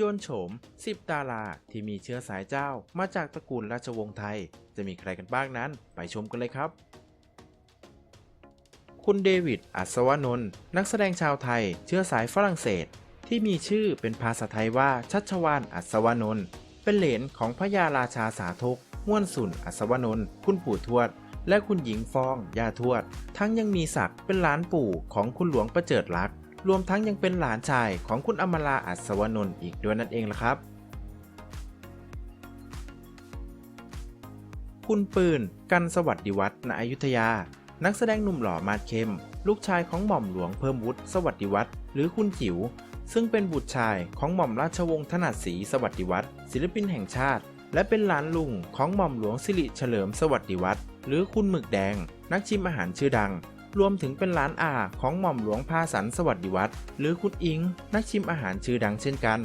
โยนโฉม 10 ดาราที่มีเชื้อสายเจ้ามาจากตระกูลราชวงศ์ไทย จะมีใครกันบ้างนั้น ไปชมกันเลยครับ คุณเดวิด อัศวนนท์นักแสดงชาวไทย เชื้อสายฝรั่งเศส ที่มีชื่อเป็นภาษาไทยว่าชัชวานอัศวนนท์เป็นเหลนของพระยาราชาสาทกม่วนสุนอัศวนนท์คุณปู่ทวด และคุณหญิงฟองย่าทวด ทั้งยังมีศักดิ์เป็นหลานปู่ของคุณหลวงประเจิดลักษ์ รวมทั้งยังเป็นหลานชายของคุณอมราอัศวนนท์อีกด้วยนั่นเองล่ะครับ คุณปืน กันสวัสดิวัฒน์ณอยุธยา นักแสดงหนุ่มหล่อมาดเข้ม ลูกชายของหม่อมหลวงเพิ่มวุฒิสวัสดิวัฒน์หรือคุณจิ๋วซึ่งเป็นบุตรชายของหม่อมราชวงศ์ถนัดศรีสวัสดิวัฒน์ศิลปินแห่งชาติ และเป็นหลานลุงของหม่อมหลวงสิริเฉลิมสวัสดิวัฒน์หรือคุณหมึกแดง นักชิมอาหารชื่อดัง รวมถึงเป็นหลานอาของหม่อมหลวงพาสันสวัสดิวัฒน์หรือคุณอิง นักชิมอาหารชื่อดังเช่นกัน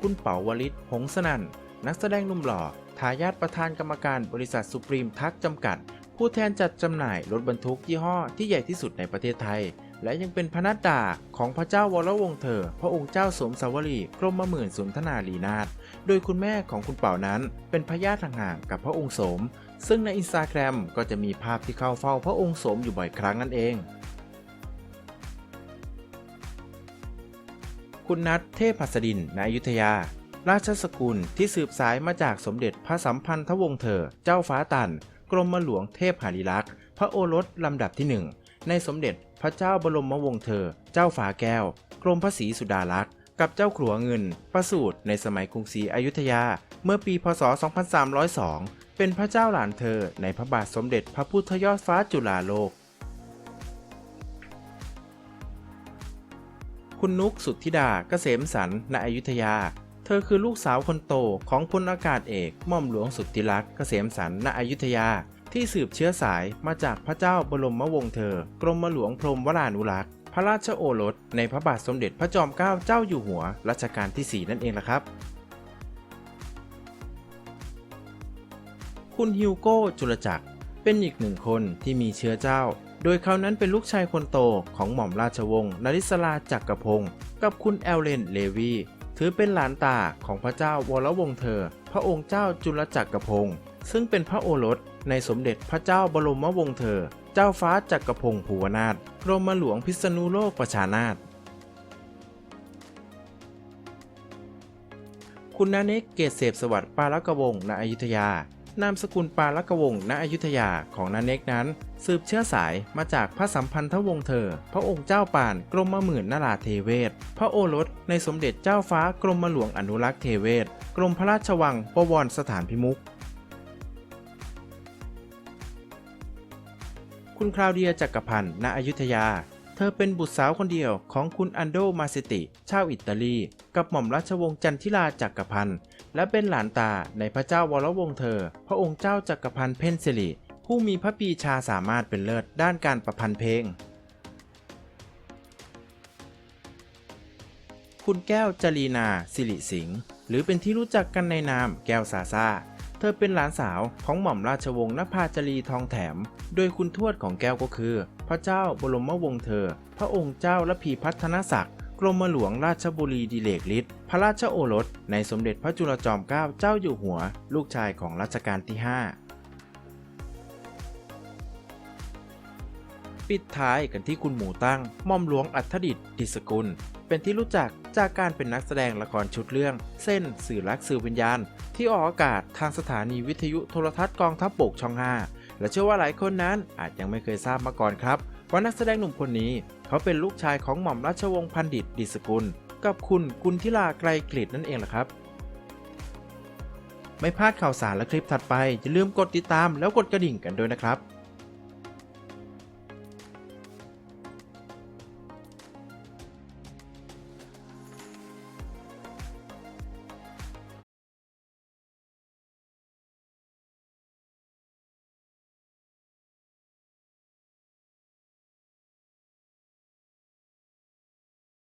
คุณเป๋าวลิตหงสนันนักแสดงหนุ่มหล่อทายาทประธานกรรมการบริษัทสุพรีมทักจำกัด ผู้แทนจัดจำหน่ายรถบรรทุกยี่ห้อที่ใหญ่ที่สุดในประเทศไทย และยังเป็นพนัดดาของพระเจ้าวรวงศ์เธอ พระองค์เจ้าสมสาวรีกรมหมื่นสุนทนาลีนาถโดยคุณแม่ของคุณเป๋านั้นเป็นพญาติห่างๆกับพระองค์สม ซึ่งในอินสตาแกรมก็จะมีภาพที่เข้าเฝ้าพระองค์สมอยู่บ่อยครั้งนั่นเอง คุณนัทเทพหัสดินณอยุธยา ราชสกุลที่สืบสายมาจากสมเด็จพระสัมพันธวงศ์เธอ เจ้าฟ้าตัน กรมหลวงเทพหาริลักษ์ พระโอรสลำดับที่หนึ่งในสมเด็จพระเจ้าบรมวงศ์เธอ เจ้าฟ้าแก้ว กรมพระศรีสุดาลักษ์กับเจ้าขัวเงิน ประสูติในสมัยกรุงศรีอยุธยา เมื่อปี พศ 2302 เป็นพระเจ้าหลานเธอในพระบาทสมเด็จพระพุทธยอดฟ้าจุฬาโลก คุณนุกสุทธิดาเกษมสันณอยุธยา เธอคือลูกสาวคนโตของพลอากาศเอกม่อมหลวงสุทธิรักษ์เกษมสันณอยุธยา ที่สืบเชื้อสายมาจากพระเจ้าบรมวงศ์เธอ กรมหลวงพรมวรานุรักษ์พระราชโอรสในพระบาทสมเด็จพระจอมเกล้าเจ้าอยู่หัวรัชกาลที่ 4 นั่นเองล่ะครับ คุณฮิวโก้จุลจักร เป็นอีกหนึ่งคนที่มีเชื้อเจ้า โดยเขานั้นเป็นลูกชายคนโตของหม่อมราชวงศ์นริศลาจักรพงศ์กับคุณแอลเลนเลวี ถือเป็นหลานตาของพระเจ้าวรวงศ์เธอ พระองค์เจ้าจุลจักรพงศ์ซึ่งเป็นพระโอรสในสมเด็จพระเจ้าบรมวงศ์เธอ เจ้าฟ้าจักรพงศ์ภูวนาถกรมหลวงพิษณุโลกประชานาถคุณนาเนกเกตเสพสวัสดิ์ปาลกวงศ์ณอยุธยา นามสกุลปาลกวงศ์ณอยุธยาของนาเนกนั้น สืบเชื้อสายมาจากพระสัมพันธวงศ์เธอ พระองค์เจ้าป่านกรมหมื่นนราเทเวศ พระโอรสในสมเด็จเจ้าฟ้ากรมหลวงอนุรักษ์เทเวศ กรมพระราชวังประวรสถานพิมุขคุณคลาวเดียจักรพันธ์ณอยุธยา เธอเป็นบุตรสาวคนเดียวของคุณอันโดมาซิติ ชาวอิตาลี กับหม่อมราชวงศ์จันทิราจักรพันธ์ และเป็นหลานตาในพระเจ้าวรวงศ์เธอ พระองค์เจ้าจักรพันธ์เพนซิลิผู้มีพระปีชาสามารถเป็นเลิศด้านการประพันธ์เพลง คุณแก้วจรีนาสิริสิงห์หรือเป็นที่รู้จักกันในนามแก้วซาซา เธอเป็นหลานสาวของหม่อมราชวงศ์นภาจรีทองแถม โดยคุณทวดของแก้วก็คือ พระเจ้าบรมวงศ์เธอ พระองค์เจ้าและพีพัฒนศักดิ์กรมหลวงราชบุรีดิเลกฤทธิ์พระราชโอรส ในสมเด็จพระจุลจอมเกล้าเจ้าอยู่หัว ลูกชายของรัชกาลที่ 5 ปิดท้ายกันที่คุณหมูตั้งหม่อมหลวงอัธดิษฐ์ดิษกุล เป็นที่รู้จักจากการเป็นนักแสดงละครชุดเรื่อง เส้นสื่อรักสื่อวิญญาณ ที่ออกอากาศทางสถานีวิทยุโทรทัศน์กองทัพบกช่อง 5 และเชื่อว่าหลายคนนั้นอาจยังไม่เคยทราบมาก่อนครับว่านักแสดงหนุ่มคนนี้ เขาเป็นลูกชายของหม่อมราชวงศ์พันดิตดิษกุล กับคุณกุลธิลาไกรกฤษนั่นเองแหละครับ ไม่พลาดข่าวสารและคลิปถัดไปอย่าลืมกดติดตามแล้วกดกระดิ่งกันด้วยนะครับ